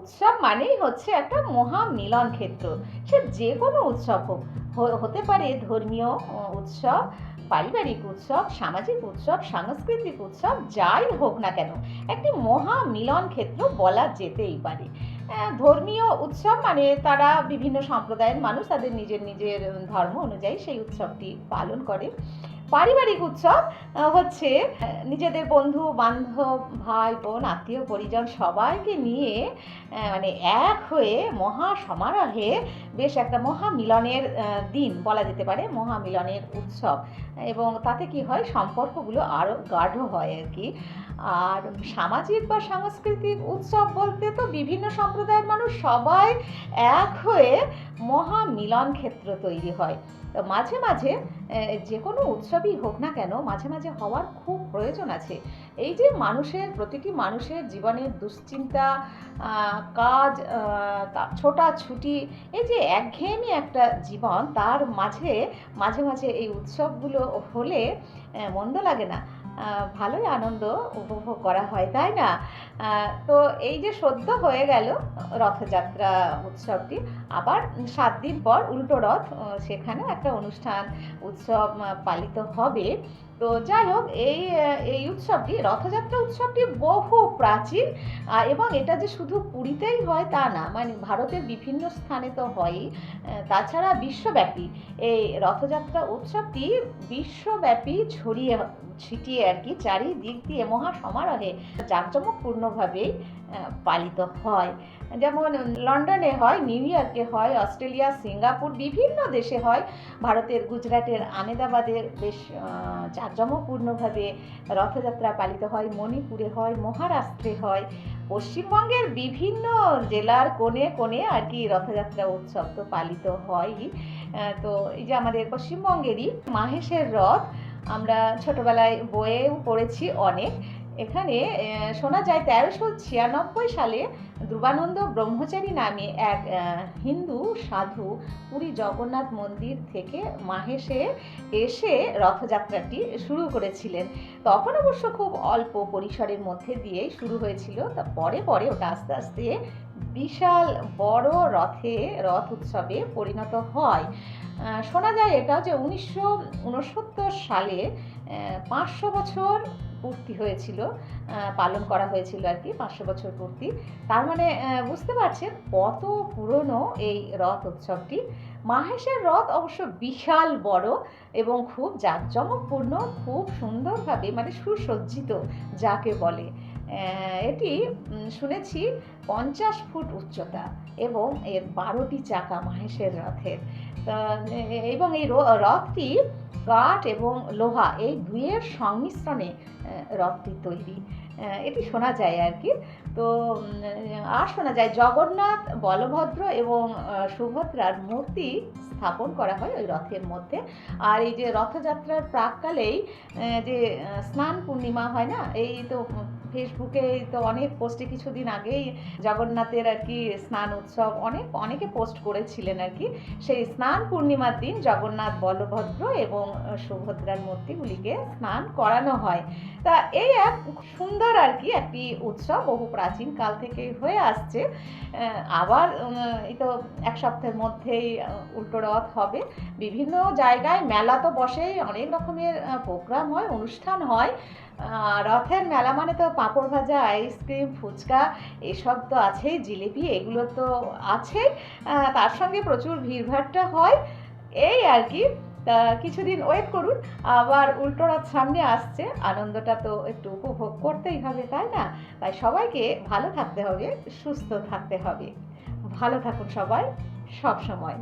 উৎসব মানেই হচ্ছে একটা মহা মিলন ক্ষেত্র। সে যে কোনো উৎসব হোক হতে পারে ধর্মীয় উৎসব, পারিবারিক উৎসব, সামাজিক উৎসব, সাংস্কৃতিক উৎসব, যাই হোক না কেন, একটি মহা মিলন ক্ষেত্র বলা যেতেই পারে। ধর্মীয় উৎসব মানে তারা বিভিন্ন সম্প্রদায়ের মানুষ তাদের নিজের নিজের ধর্ম অনুযায়ী সেই উৎসবটি পালন করে। পারিবারিক উৎসব হচ্ছে নিজেদের বন্ধু, বান্ধব, ভাই, বোন, আত্মীয়, পরিজন সবাইকে নিয়ে মানে এক হয়ে মহা সমারোহে বেশ একটা মহা মিলনের দিন বলা যেতে পারে, মহা মিলনের উৎসব। এবং তাতে কি হয়, সম্পর্কগুলো আরও গাঢ় হয় আর কি। আর সামাজিক বা সাংস্কৃতিক উৎসব বলতে তো বিভিন্ন সম্প্রদায়ের মানুষ সবাই এক হয়ে মহা মিলন ক্ষেত্র তৈরি হয়। তো মাঝে মাঝে যে কোনো উৎসবই হোক না কেন মাঝে মাঝে হওয়ার খুব প্রয়োজন আছে। এই যে মানুষের, প্রতিটি মানুষের জীবনের দুশ্চিন্তা কাজ ছোটাছুটি এই যে একঘেয়েমি একটা জীবন, তার মাঝে মাঝে মাঝে এই উৎসবগুলো হলে মন্দ লাগে না। ভালোই আনন্দ উপভোগ করা হয়, তাই না? তো এই যে সদ্য হয়ে গেল রথযাত্রা উৎসবটি আবার সাত দিন পর উল্টো রথ আহ, সেখানেও একটা অনুষ্ঠান উৎসব পালিত হবে। তো যাই হোক এই এই উৎসবটি রথযাত্রা উৎসবটি বহু প্রাচীন এবং এটা যে শুধু পুরীতেই হয় তা না মানে ভারতের বিভিন্ন স্থানে তো হয়ই। তাছাড়া বিশ্বব্যাপী এই রথযাত্রা উৎসবটি বিশ্বব্যাপী ছড়িয়ে ছিটিয়ে আর কি চারিদিক দিয়ে মহা সমারোহে জাঁকজমকপূর্ণভাবেই আহ, পালিত হয়। যেমন লন্ডনে হয় নিউ ইয়র্কে হয় অস্ট্রেলিয়া সিঙ্গাপুর বিভিন্ন দেশে হয়। ভারতের গুজরাটের আমেদাবাদের বেশ জাঁকজমকপূর্ণভাবে রথযাত্রা পালিত হয়। মণিপুরে হয় মহারাষ্ট্রে হয়। পশ্চিমবঙ্গের বিভিন্ন জেলার কোণে কোণে আর কি রথযাত্রা উৎসব তো পালিত হয়ই। তো এই যে আমাদের পশ্চিমবঙ্গেরই মাহেশের রথ আমরা ছোটবেলায় বইয়েও পড়েছি অনেক। এখানে শোনা যায় তেরোশো ছিয়ানব্বই সালে ধ্রুবানন্দ ব্রহ্মচারী নামে এক হিন্দু সাধু পুরী জগন্নাথ মন্দির থেকে মাহেশে এসে রথযাত্রাটি শুরু করেছিলেন। তখন অবশ্য খুব অল্প পরিসরের মধ্যে দিয়েই শুরু হয়েছিল। তা পরে পরে ওটা আস্তে আস্তে বিশাল বড় রথে, রথ উৎসবে পরিণত হয়। শোনা যায় এটা যে উনিশশো উনসত্তর সালে পাঁচশো বছর পূর্তি হয়েছিল পালন করা হয়েছিল আর কি, পাঁচশো বছর পূর্তি। তার মানে বুঝতে পারছেন কত পুরনো এই রথ উৎসবটি। মাহেশের রথ অবশ্য বিশাল বড় এবং খুব জাঁকজমকপূর্ণ, খুব সুন্দরভাবে মানে সুসজ্জিত, যাকে বলে। এটি শুনেছি পঞ্চাশ ফুট উচ্চতা এবং এর বারোটি চাকা মাহেশের রথের। এবং এই রথটি কাঠ এবং লোহা এই দুইয়ের সংমিশ্রণে রথটি তৈরি। এটি শোনা যায় আর কি তো আর শোনা যায়, জগন্নাথ, বলভদ্র এবং সুভদ্রার মূর্তি স্থাপন করা হয় ওই রথের মধ্যে। আর এই যে রথযাত্রার প্রাককালেই যে স্নান পূর্ণিমা হয় না, এই তো ফেসবুকে তো অনেক পোস্টে কিছুদিন আগেই জগন্নাথের আর কি স্নান উৎসব অনেক, অনেকে পোস্ট করেছিলেন আর কি সেই স্নান পূর্ণিমার দিন জগন্নাথ, বলভদ্র এবং সুভদ্রার মূর্তিগুলিকে স্নান করানো হয়। তা, এই এক সুন্দর আর কি, একটি উৎসব বহু প্রাচীন কাল থেকে হয়ে আসছে। আবার এই তো এক সপ্তাহের মধ্যেই উল্টো রথ হবে। বিভিন্ন জায়গায় মেলা তো বসেই, অনেক রকমের প্রোগ্রাম হয়, অনুষ্ঠান হয়। রথের মেলা মানে তো পাঁপড় ভাজা আইসক্রিম ফুচকা, এসব তো আছেই, জিলিপি, এগুলো তো আছেই। তার সঙ্গে প্রচুর ভিড়ভাট্টা হয়। এই আর কি তা কিছুদিন ওয়েট করুন, আবার উল্টো রাত সামনে আসছে, আনন্দটা তো একটু উপভোগ করতেই হবে, তাই না? তাই সবাইকে ভালো থাকতে হবে, সুস্থ থাকতে হবে। ভালো থাকুন সবাই, সব সময়।